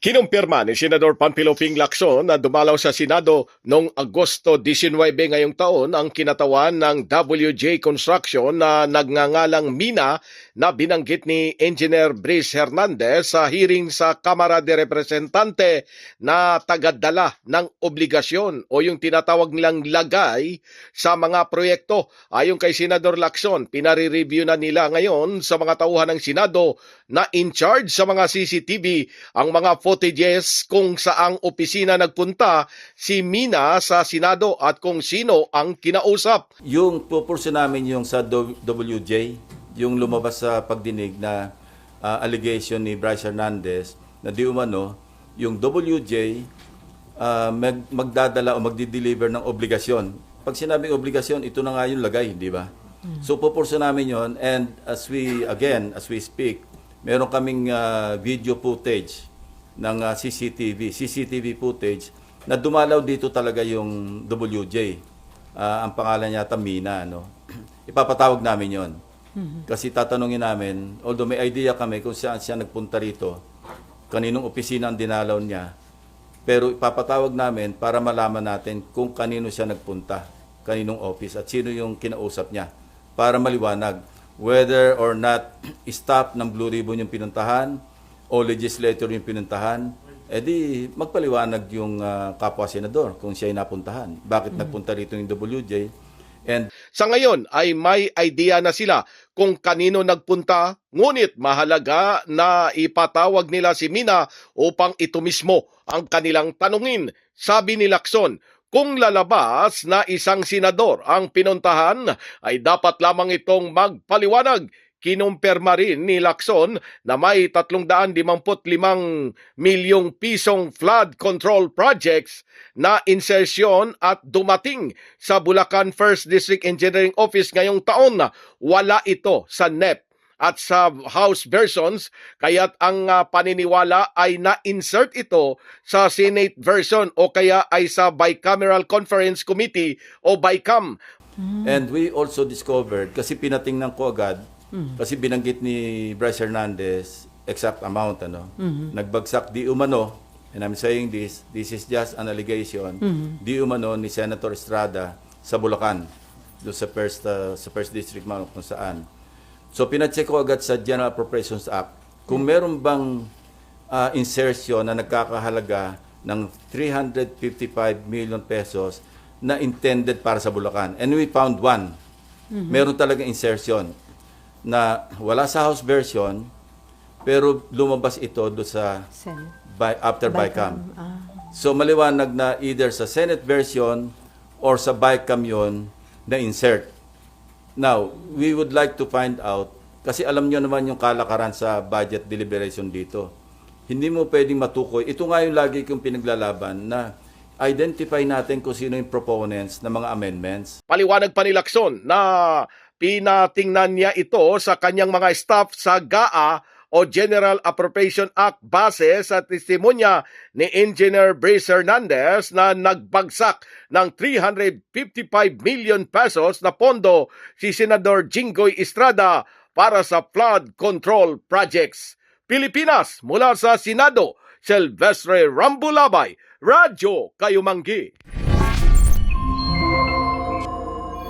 Kinumpirma ni Senador Panfilo Ping Lacson na dumalaw sa Senado noong Agosto 19 ngayong taon ang kinatawan ng WJ Construction na nagngangalang Mina na binanggit ni Engineer Brice Hernandez sa hearing sa Kamara de Representante na tagadala ng obligasyon o yung tinatawag nilang lagay sa mga proyekto. Ayon kay Senador Lacson, pinare-review na nila ngayon sa mga tauhan ng Senado na in charge sa mga CCTV ang mga footages kung saang opisina nagpunta si Mina sa Senado at kung sino ang kinausap. Yung purpose namin yung sa WJ, yung lumabas sa pagdinig na ah, allegation ni Bryce Hernandez na di umano, yung WJ ah, mag- magdadala o magdi-deliver ng obligasyon. Pag sinabing obligasyon, ito na nga yung lagay, di ba? So purpose namin yon and as we, again, as we speak, meron kaming ah, video footage ng ah, CCTV, CCTV footage na dumalaw dito talaga yung WJ. Ah, ang pangalan niya Mina, ano. Ipapatawag namin 'yon. Kasi tatanungin namin, although may idea kami kung saan siya nagpunta rito, kaninong opisina ang dinalaw niya, pero ipapatawag namin para malaman natin kung kanino siya nagpunta, kaninong office at sino yung kinausap niya para maliwanag whether or not staff ng Blue Ribbon yung pinuntahan o legislator yung pinuntahan, edi magpaliwanag yung ah, kapwa senador kung siya ay napuntahan. Bakit nagpunta rito yung WJ? And Sa ngayon ay may idea na sila kung kanino nagpunta, ngunit mahalaga na ipatawag nila si Mina upang ito mismo ang kanilang tanungin. Sabi ni Lacson, kung lalabas na isang senador ang pinuntahan, ay dapat lamang itong magpaliwanag. Kinumpirma rin ni Lacson na may 355 milyong pisong flood control projects na insertion at dumating sa Bulacan First District Engineering Office ngayong taon. Wala ito sa NEP at sa House versions kaya't ang ah, paniniwala ay na-insert ito sa Senate version o kaya ay sa Bicameral Conference Committee o BICAM. And we also discovered, kasi pinatingnan ko agad, kasi binanggit ni Bryce Hernandez exact amount, ano, nagbagsak di umano, and I'm saying this, this is just an allegation, di umano ni Senator Estrada sa Bulacan, doon sa first, uh, sa first district man kung saan. So pinacheck ko agad sa General Appropriations Act, kung meron bang ah, insertion na nagkakahalaga ng 355 million pesos na intended para sa Bulacan. And we found one. Meron talaga insertion na wala sa House version pero lumabas ito do sa Senate. by, after BICAM. Ah. So maliwanag na either sa Senate version or sa BICAM yon na insert. Now, we would like to find out, kasi alam nyo naman yung kalakaran sa budget deliberation dito. Hindi mo pwedeng matukoy. Ito nga yung lagi kong pinaglalaban na identify natin kung sino yung proponents ng mga amendments. Paliwanag pa ni Lacson na pinatingnan niya ito sa kanyang mga staff sa GAA o General Appropriation Act base sa testimonya ni Engineer Brice Hernandez na nagbagsak ng 355 million pesos na pondo si Senador Jinggoy Estrada para sa flood control projects. Pilipinas mula sa Senado, Silvestre Rambulabay, Radyo Kayumanggi.